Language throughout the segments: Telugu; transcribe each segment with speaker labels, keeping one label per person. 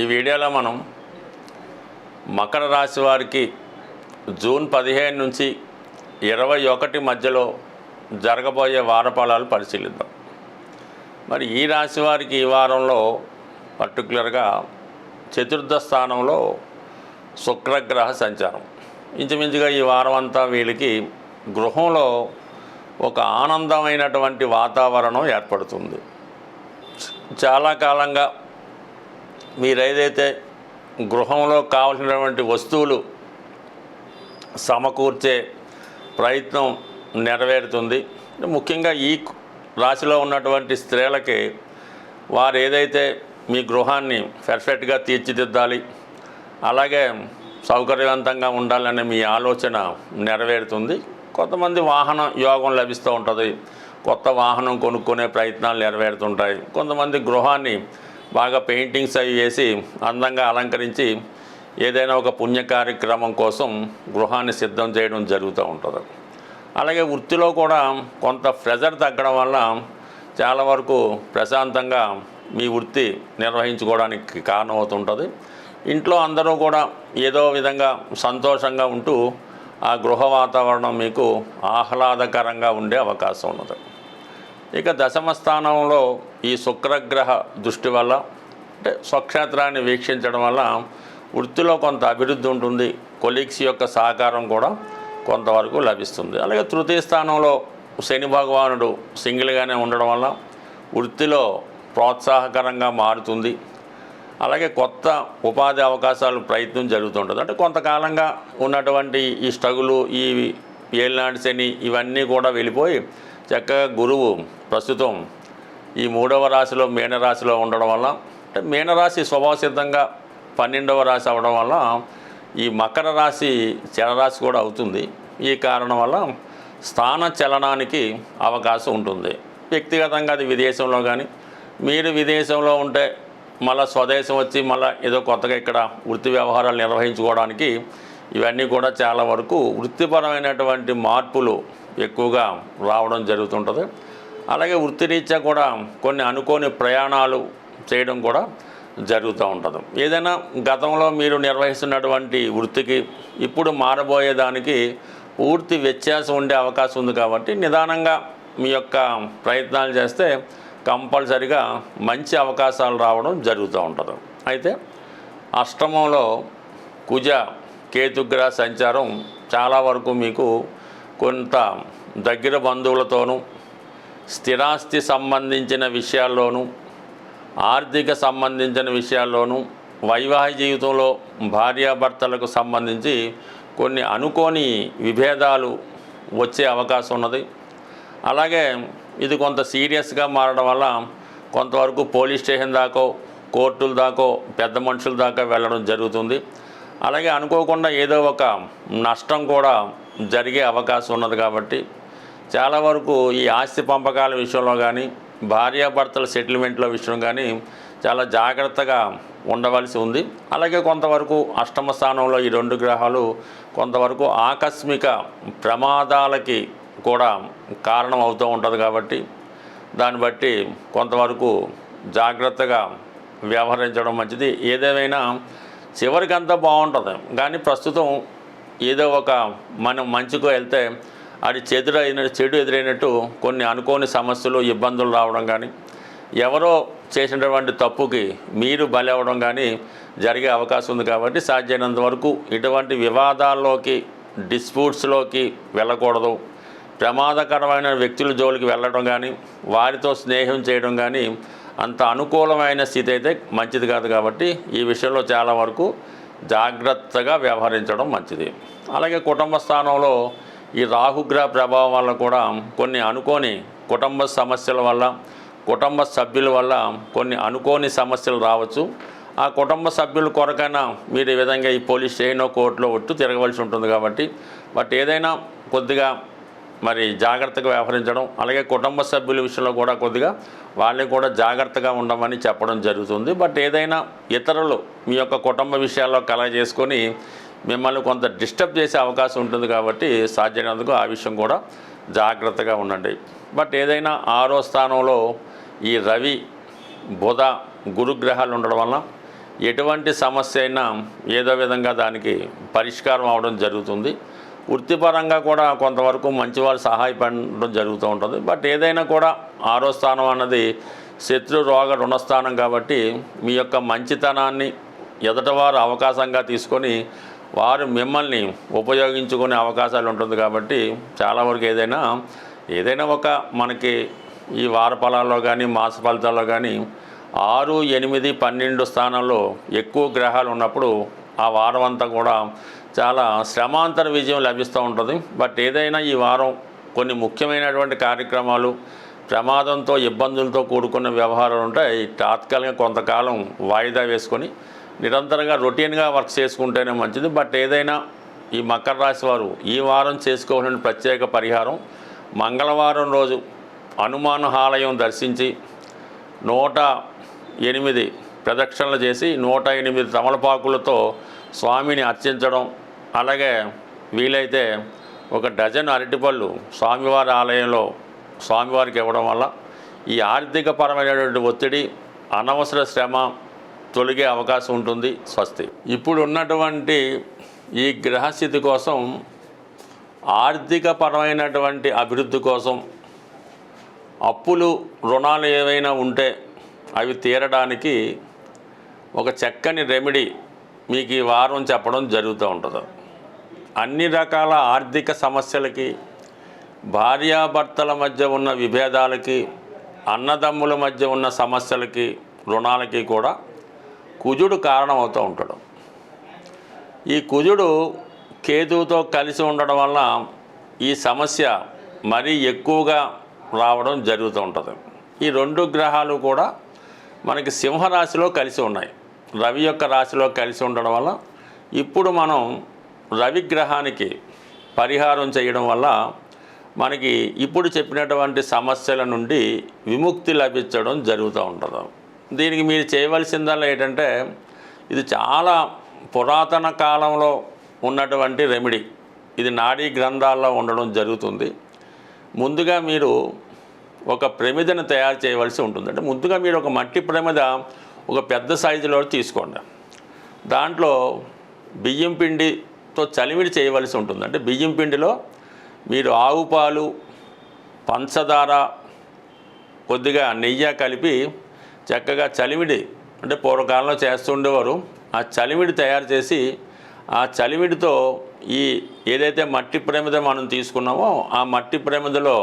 Speaker 1: ఈ వీడియోలో మనం మకర రాశి వారికి జూన్ పదిహేను నుంచి ఇరవై ఒకటి మధ్యలో జరగబోయే వారఫలాలు పరిశీలిద్దాం. మరి ఈ రాశి వారికి ఈ వారంలో పర్టికులర్గా చతుర్థ స్థానంలో శుక్రగ్రహ సంచారం. ఇంచుమించుగా ఈ వారం అంతా వీళ్ళకి గృహంలో ఒక ఆనందమైనటువంటి వాతావరణం ఏర్పడుతుంది. చాలా కాలంగా మీరు ఏదైతే గృహంలో కావలసినటువంటి వస్తువులు సమకూర్చే ప్రయత్నం నెరవేరుతుంది. ముఖ్యంగా ఈ రాశిలో ఉన్నటువంటి స్త్రీలకి వారు ఏదైతే మీ గృహాన్ని పెర్ఫెక్ట్గా తీర్చిదిద్దాలి అలాగే సౌకర్యవంతంగా ఉండాలనే మీ ఆలోచన నెరవేరుతుంది. కొంతమంది వాహన యోగం లభిస్తూ ఉంటుంది కొత్త వాహనం కొనుక్కునే ప్రయత్నాలు నెరవేరుతుంటాయి. కొంతమంది గృహాన్ని బాగా పెయింటింగ్స్ అవి వేసి అందంగా అలంకరించి ఏదైనా ఒక పుణ్య కార్యక్రమం కోసం గృహాన్ని సిద్ధం చేయడం జరుగుతూ ఉంటుంది. అలాగే వృత్తిలో కూడా కొంత ప్రెజర్ తగ్గడం వల్ల చాలా వరకు ప్రశాంతంగా మీ వృత్తి నిర్వహించుకోవడానికి కారణమవుతుంటుంది. ఇంట్లో అందరూ కూడా ఏదో విధంగా సంతోషంగా ఉంటూ ఆ గృహ వాతావరణం మీకు ఆహ్లాదకరంగా ఉండే అవకాశం ఉన్నది. ఇక దశమ స్థానంలో ఈ శుక్రగ్రహ దృష్టి వల్ల అంటే స్వక్షేత్రాన్ని వీక్షించడం వల్ల వృత్తిలో కొంత అభివృద్ధి ఉంటుంది. కొలీగ్స్ యొక్క సహకారం కూడా కొంతవరకు లభిస్తుంది. అలాగే తృతీయ స్థానంలో శని భగవానుడు సింగిల్గానే ఉండడం వల్ల వృత్తిలో ప్రోత్సాహకరంగా మారుతుంది. అలాగే కొత్త ఉపాధి అవకాశాలు ప్రయత్నం జరుగుతుంటుంది. అంటే కొంతకాలంగా ఉన్నటువంటి ఈ స్ట్రగులు ఈ ఏలినాటి శని ఇవన్నీ కూడా వెళ్ళిపోయి చక్కగా గురువు ప్రస్తుతం ఈ మూడవ రాశిలో మీనరాశిలో ఉండడం వల్ల అంటే మీనరాశి స్వభావసిద్ధంగా పన్నెండవ రాశి అవడం వల్ల ఈ మకర రాశి చలరాశి కూడా అవుతుంది. ఈ కారణం వల్ల స్థాన చలనానికి అవకాశం ఉంటుంది. వ్యక్తిగతంగా అది విదేశంలో కానీ మీరు విదేశంలో ఉంటే మళ్ళీ స్వదేశం వచ్చి మళ్ళీ ఏదో కొత్తగా ఇక్కడ వృత్తి వ్యవహారాలు నిర్వహించుకోవడానికి ఇవన్నీ కూడా చాలా వరకు వృత్తిపరమైనటువంటి మార్పులు ఎక్కువగా రావడం జరుగుతుంటుంది. అలాగే వృత్తిరీత్యా కూడా కొన్ని అనుకోని ప్రయాణాలు చేయడం కూడా జరుగుతూ ఉంటుంది. ఏదైనా గతంలో మీరు నిర్వహిస్తున్నటువంటి వృత్తికి ఇప్పుడు మారబోయేదానికి పూర్తి వ్యత్యాసం ఉండే అవకాశం ఉంది కాబట్టి నిదానంగా మీ యొక్క ప్రయత్నాలు చేస్తే కంపల్సరిగా మంచి అవకాశాలు రావడం జరుగుతూ ఉంటుంది. అయితే అష్టమంలో కుజ కేతుగ్రహ సంచారం చాలా వరకు మీకు కొంత దగ్గర బంధువులతోనూ స్థిరాస్తి సంబంధించిన విషయాల్లోనూ ఆర్థిక సంబంధించిన విషయాల్లోనూ వైవాహిక జీవితంలో భార్యాభర్తలకు సంబంధించి కొన్ని అనుకోని విభేదాలు వచ్చే అవకాశం ఉన్నది. అలాగే ఇది కొంత సీరియస్గా మారడం వల్ల కొంతవరకు పోలీస్ స్టేషన్ దాకో కోర్టుల దాకో పెద్ద మనుషుల దాకా వెళ్ళడం జరుగుతుంది. అలాగే అనుకోకుండా ఏదో ఒక నష్టం కూడా జరిగే అవకాశం ఉన్నది కాబట్టి చాలా వరకు ఈ ఆస్తి పంపకాల విషయంలో కానీ భార్యాభర్తల సెటిల్మెంట్ల విషయం కానీ చాలా జాగ్రత్తగా ఉండవలసి ఉంది. అలాగే కొంతవరకు అష్టమ స్థానంలో ఈ రెండు గ్రహాలు కొంతవరకు ఆకస్మిక ప్రమాదాలకి కూడా కారణం అవుతూ ఉంటుంది కాబట్టి దాన్ని బట్టి కొంతవరకు జాగ్రత్తగా వ్యవహరించడం మంచిది. ఏదేమైనా చివరికి అంతా బాగుంటుంది. కానీ ప్రస్తుతం ఏదో ఒక మనం మంచిగా వెళ్తే అది చెదురైన చెడు ఎదురైనట్టు కొన్ని అనుకోని సమస్యలు ఇబ్బందులు రావడం కానీ ఎవరో చేసినటువంటి తప్పుకి మీరు బలవడం అవ్వడం కానీ జరిగే అవకాశం ఉంది కాబట్టి సాధ్యమైనంత వరకు ఇటువంటి వివాదాల్లోకి డిస్ప్యూట్స్లోకి వెళ్ళకూడదు. ప్రమాదకరమైన వ్యక్తుల జోలికి వెళ్ళడం కానీ వారితో స్నేహం చేయడం కానీ అంత అనుకూలమైన స్థితి అయితే మంచిది కాదు కాబట్టి ఈ విషయంలో చాలా వరకు జాగ్రత్తగా వ్యవహరించడం మంచిది. అలాగే కుటుంబ స్థానంలో ఈ రాహుగ్రహ ప్రభావం వల్ల కూడా కొన్ని అనుకోని కుటుంబ సమస్యల వల్ల కుటుంబ సభ్యుల వల్ల కొన్ని అనుకోని సమస్యలు రావచ్చు. ఆ కుటుంబ సభ్యుల కొరకైనా మీరు ఈ విధంగా ఈ పోలీస్ స్టేషన్ కోర్టులో ఒట్టు తిరగవలసి ఉంటుంది కాబట్టి బట్ ఏదైనా కొద్దిగా మరి జాగ్రత్తగా వ్యవహరించడం అలాగే కుటుంబ సభ్యుల విషయంలో కూడా కొద్దిగా వాళ్ళని కూడా జాగ్రత్తగా ఉండమని చెప్పడం జరుగుతుంది. బట్ ఏదైనా ఇతరులు మీ యొక్క కుటుంబ విషయాల్లో కలగ చేసుకొని మిమ్మల్ని కొంత డిస్టర్బ్ చేసే అవకాశం ఉంటుంది కాబట్టి సాధ్యమైనందుకు ఆ విషయం కూడా జాగ్రత్తగా ఉండండి. బట్ ఏదైనా ఆరో స్థానంలో ఈ రవి బుధ గురుగ్రహాలు ఉండడం వల్ల ఎటువంటి సమస్య అయినా ఏదో విధంగా దానికి పరిష్కారం అవడం జరుగుతుంది. వృత్తిపరంగా కూడా కొంతవరకు మంచివారు సహాయపడడం జరుగుతూ ఉంటుంది. బట్ ఏదైనా కూడా ఆరో స్థానం అన్నది శత్రు రోగ రుణస్థానం కాబట్టి మీ యొక్క మంచితనాన్ని ఎదటవారు అవకాశంగా తీసుకొని వారు మిమ్మల్ని ఉపయోగించుకునే అవకాశాలు ఉంటుంది కాబట్టి చాలా వరకు ఏదైనా ఏదైనా ఒక మనకి ఈ వార ఫలాల్లో కానీ మాస ఫలితాల్లో కానీ ఆరు ఎనిమిది పన్నెండు స్థానంలో ఎక్కువ గ్రహాలు ఉన్నప్పుడు ఆ వారం అంతా కూడా చాలా శ్రమాంతర విజయం లభిస్తూ ఉంటుంది. బట్ ఏదైనా ఈ వారం కొన్ని ముఖ్యమైనటువంటి కార్యక్రమాలు ప్రమాదంతో ఇబ్బందులతో కూడుకున్న వ్యవహారాలు ఉంటాయి. తాత్కాలికంగా కొంతకాలం వాయిదా వేసుకొని నిరంతరంగా రొటీన్గా వర్క్ చేసుకుంటేనే మంచిది. బట్ ఏదైనా ఈ మకర రాశి వారు ఈ వారం చేసుకోవాలని ప్రత్యేక పరిహారం మంగళవారం రోజు హనుమాన్ ఆలయం దర్శించి నూట ఎనిమిది ప్రదక్షిణలు చేసి నూట ఎనిమిది తమలపాకులతో స్వామిని అర్చించడం అలాగే వీలైతే ఒక డజన్ అరటిపళ్ళు స్వామివారి ఆలయంలో స్వామివారికి ఇవ్వడం వల్ల ఈ ఆర్థికపరమైనటువంటి ఒత్తిడి అనవసర శ్రమ తొలగే అవకాశం ఉంటుంది స్వస్తి. ఇప్పుడు ఉన్నటువంటి ఈ గ్రహస్థితి కోసం ఆర్థికపరమైనటువంటి అభివృద్ధి కోసం అప్పులు రుణాలు ఏవైనా ఉంటే అవి తీరడానికి ఒక చక్కని రెమెడీ మీకు ఈ వారం చెప్పడం జరుగుతూ ఉంటుంది. అన్ని రకాల ఆర్థిక సమస్యలకి భార్యాభర్తల మధ్య ఉన్న విభేదాలకి అన్నదమ్ముల మధ్య ఉన్న సమస్యలకి రుణాలకి కూడా కుజుడు కారణమవుతూ ఉంటాడు. ఈ కుజుడు కేతువుతో కలిసి ఉండడం వల్ల ఈ సమస్య మరీ ఎక్కువగా రావడం జరుగుతూ ఉంటుంది. ఈ రెండు గ్రహాలు కూడా మనకి సింహరాశిలో కలిసి ఉన్నాయి. రవి యొక్క రాశిలో కలిసి ఉండడం వల్ల ఇప్పుడు మనం రవి గ్రహానికి పరిహారం చేయడం వల్ల మనకి ఇప్పుడు చెప్పినటువంటి సమస్యల నుండి విముక్తి లభించడం జరుగుతూ ఉంటుంది. దీనికి మీరు చేయవలసిందల్లా ఏంటంటే ఇది చాలా పురాతన కాలంలో ఉన్నటువంటి రెమెడీ. ఇది నాడీ గ్రంథాల్లో ఉండడం జరుగుతుంది. ముందుగా మీరు ఒక ప్రమిదను తయారు చేయవలసి ఉంటుంది. అంటే ముందుగా మీరు ఒక మట్టి ప్రమిద ఒక పెద్ద సైజులో తీసుకోండి. దాంట్లో బియ్యం పిండితో చలిమిడి చేయవలసి ఉంటుంది. అంటే బియ్యం పిండిలో మీరు ఆవు పాలు పంచదార కొద్దిగా నెయ్యి కలిపి చక్కగా చలివిడి అంటే పూర్వకాలంలో చేస్తుండేవారు ఆ చలివిడి తయారు చేసి ఆ చలివిడితో ఈ ఏదైతే మట్టి ప్రమిద మనం తీసుకున్నామో ఆ మట్టి ప్రమిదలో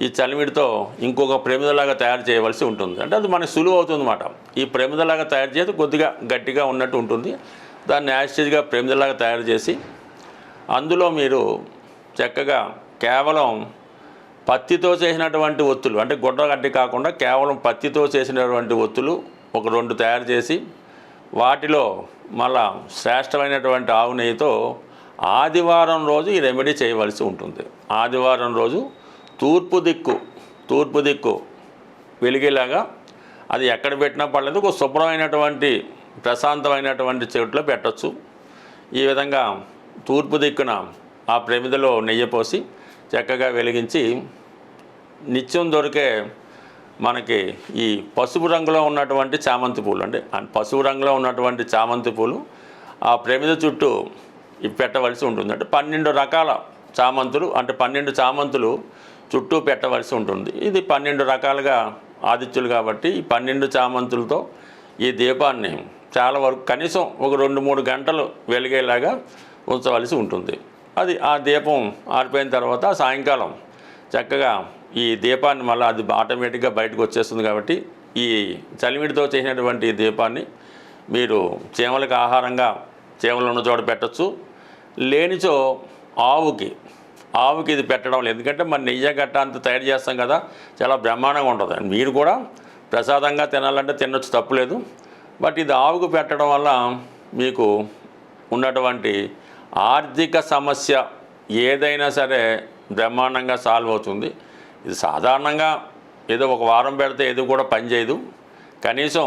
Speaker 1: ఈ చలివిడితో ఇంకొక ప్రమిదలాగా తయారు చేయవలసి ఉంటుంది. అంటే అది మనకు సులువు అవుతుంది అన్నమాట. ఈ ప్రమిదలాగా తయారు చేసి కొద్దిగా గట్టిగా ఉన్నట్టు ఉంటుంది. దాన్ని యాసిడ్గా ప్రమిదలాగా తయారు చేసి అందులో మీరు చక్కగా కేవలం పత్తితో చేసినటువంటి ఒత్తులు అంటే గుడ్డ గడ్డి కాకుండా కేవలం పత్తితో చేసినటువంటి ఒత్తులు ఒక రెండు తయారు చేసి వాటిలో మళ్ళా శ్రేష్టమైనటువంటి ఆవు నెయ్యితో ఆదివారం రోజు ఈ రెమెడీ చేయవలసి ఉంటుంది. ఆదివారం రోజు తూర్పు దిక్కు తూర్పు దిక్కు వెలిగేలాగా అది ఎక్కడ పెట్టినా పర్లేదు ఒక శుభ్రమైనటువంటి ప్రశాంతమైనటువంటి చెట్లో పెట్టచ్చు. ఈ విధంగా తూర్పు దిక్కున ఆ ప్రమిదలో నెయ్యి పోసి చక్కగా వెలిగించి నిత్యం దొరికే మనకి ఈ పసుపు రంగులో ఉన్నటువంటి చామంతి పూలు అండి. పసుపు రంగులో ఉన్నటువంటి చామంతి పూలు ఆ ప్రమిద చుట్టూ ఇవి పెట్టవలసి ఉంటుంది. అంటే పన్నెండు రకాల చామంతులు అంటే పన్నెండు చామంతులు చుట్టూ పెట్టవలసి ఉంటుంది. ఇది పన్నెండు రకాలుగా ఆదిత్యులు కాబట్టి ఈ పన్నెండు చామంతులతో ఈ దీపాన్ని చాలా వరకు కనీసం ఒక రెండు మూడు గంటలు వెలిగేలాగా ఉంచవలసి ఉంటుంది. అది ఆ దీపం ఆరిపోయిన తర్వాత సాయంకాలం చక్కగా ఈ దీపాన్ని మళ్ళీ అది ఆటోమేటిక్గా బయటకు వచ్చేస్తుంది కాబట్టి ఈ చలిమిడితో చేసినటువంటి దీపాన్ని మీరు చీమలకు ఆహారంగా చేమలు ఉన్న చోట పెట్టచ్చు. లేనిచో ఆవుకి ఆవుకి ఇది పెట్టడం లేదు. ఎందుకంటే మన నెయ్యి గట్ట అంత తయారు చేస్తాం కదా చాలా బ్రహ్మాండంగా ఉంటుంది. మీరు కూడా ప్రసాదంగా తినాలంటే తినొచ్చు తప్పులేదు బట్ ఇది ఆవుకు పెట్టడం వల్ల మీకు ఉన్నటువంటి ఆర్థిక సమస్య ఏదైనా సరే బ్రహ్మాండంగా సాల్వ్ అవుతుంది. ఇది సాధారణంగా ఏదో ఒక వారం పెడితే ఏది కూడా పనిచేయదు కనీసం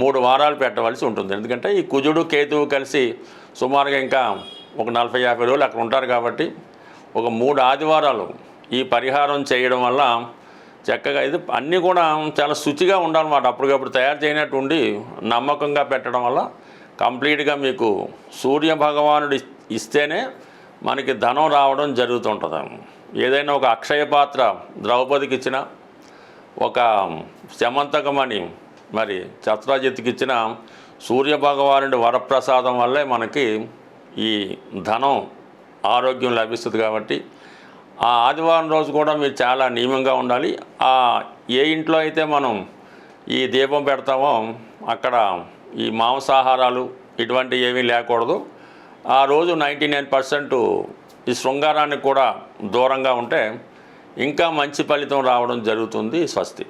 Speaker 1: మూడు వారాలు పెట్టవలసి ఉంటుంది. ఎందుకంటే ఈ కుజుడు కేతువు కలిసి సుమారుగా ఇంకా ఒక నలభై యాభై రోజులు అక్కడ ఉంటారు కాబట్టి ఒక మూడు ఆదివారాలు ఈ పరిహారం చేయడం వల్ల చక్కగా ఇది అన్నీ కూడా చాలా శుచిగా ఉండాలన్నమాట. అప్పటికప్పుడు తయారు చేయనట్టు ఉండి నమ్మకంగా పెట్టడం వల్ల కంప్లీట్గా మీకు సూర్య భగవానుడు ఇస్తేనే మనకి ధనం రావడం జరుగుతుంటుంది. ఏదైనా ఒక అక్షయ పాత్ర ద్రౌపదికి ఇచ్చిన ఒక శమంతకమని మరి ఛత్రాజిత్కి ఇచ్చిన సూర్య భగవానుడి వరప్రసాదం వల్లే మనకి ఈ ధనం ఆరోగ్యం లభిస్తుంది కాబట్టి ఆ ఆదివారం రోజు కూడా మీరు చాలా నియమంగా ఉండాలి. ఆ ఏ ఇంట్లో అయితే మనం ఈ దీపం పెడతామో అక్కడ ఈ మాంసాహారాలు ఇటువంటివి ఏమీ లేకూడదు. ఆ రోజు నైంటీ నైన్ పర్సెంట్ ఈ శృంగారానికి కూడా దూరంగా ఉంటే ఇంకా మంచి ఫలితం రావడం జరుగుతుంది స్వస్తి.